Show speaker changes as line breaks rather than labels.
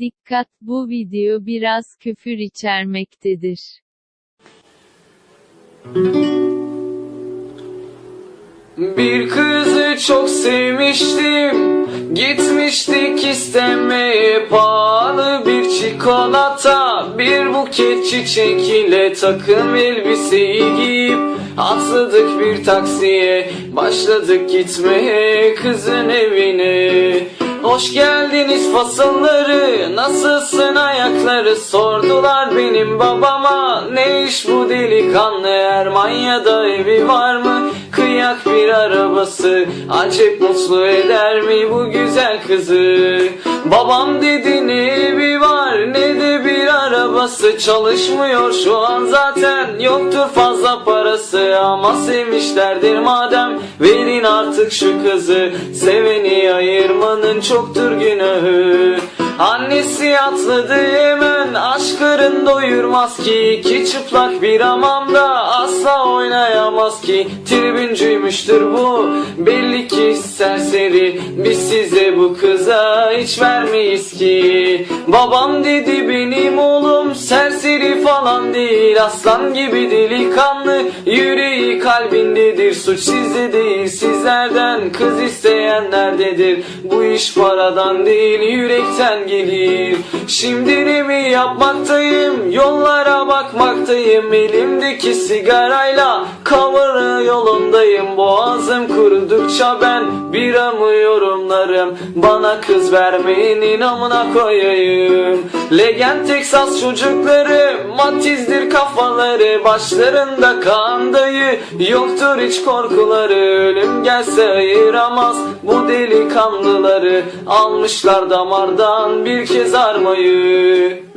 Dikkat bu video biraz küfür içermektedir.
Bir kızı çok sevmiştim Gitmiştik istemeye pahalı bir çikolata. Bir buket çiçek ile takım elbiseyi giyip Atladık bir taksiye. Başladık gitmeye kızın evine Hoş geldiniz fasılları Nasılsın ayakları? Sordular benim babama Ne iş bu delikanlı? Ermanya'da evi var mı? Kıyak bir arabası Acep mutlu eder mi bu güzel kızı? Babam dedi ne evi arabası Çalışmıyor. Şu an zaten Yoktur fazla parası. Ama sevmişlerdir madem Verin artık şu kızı. Seveni ayırmanın çoktur günahı. Annesi atladı hemen Aşkların doyurmaz ki. İki çıplak bir hamamda Asla oynayamaz ki. Tribüncüymüştür bu. Belli ki serseri. Biz size bu kıza hiç vermeyiz ki. Babam dedi benim oğlum Serseri falan değil Aslan gibi delikanlı. Yüreği kalbindedir Suç sizde değil. Sizlerden Kız isteyenlerdedir Bu iş paradan değil yürekten gelir. Şimdi ne mi yapmaktayım? Yollara bakmaktayım. Elimdeki sigarayla Cover'ı yolundayım. Boğazım kurudukça ben Biramı yorumlarım. Bana kız vermeyin amına koyayım Legend Texas çocukları Matizdir kafaları Başlarında kan dayı. Yoktur hiç korkuları Ölüm gelse ayıramaz Bu delikanlıları. Almışlar damardan bir kez armayı